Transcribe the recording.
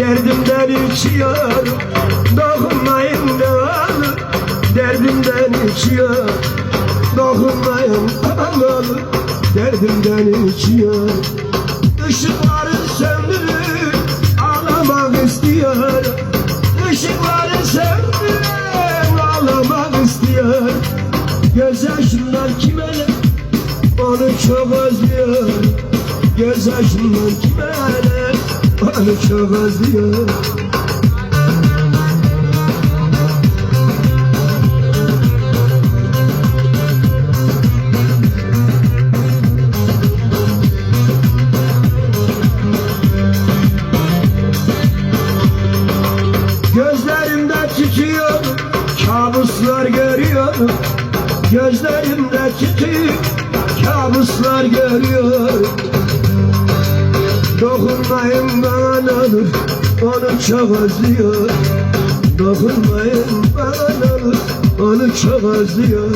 Derdimden içiyorum Dokunmayın olur Derdimden içiyorum Dokunmayın olur Derdimden içiyorum Işıkları söndürün Ağlamak istiyorum Işıkları söndürün Ağlamak istiyorum Gözyaşımdan kime? Ne onu çok özlüyorum Göz yaşımdan kime? ne Gözlerimde tütüyor Kabuslar görüyorum Gözlerimde tütüyor Kabuslar görüyorum Dokunmayın bana olur Onu çok özlüyor Dokunmayın bana olur Onu çok özlüyor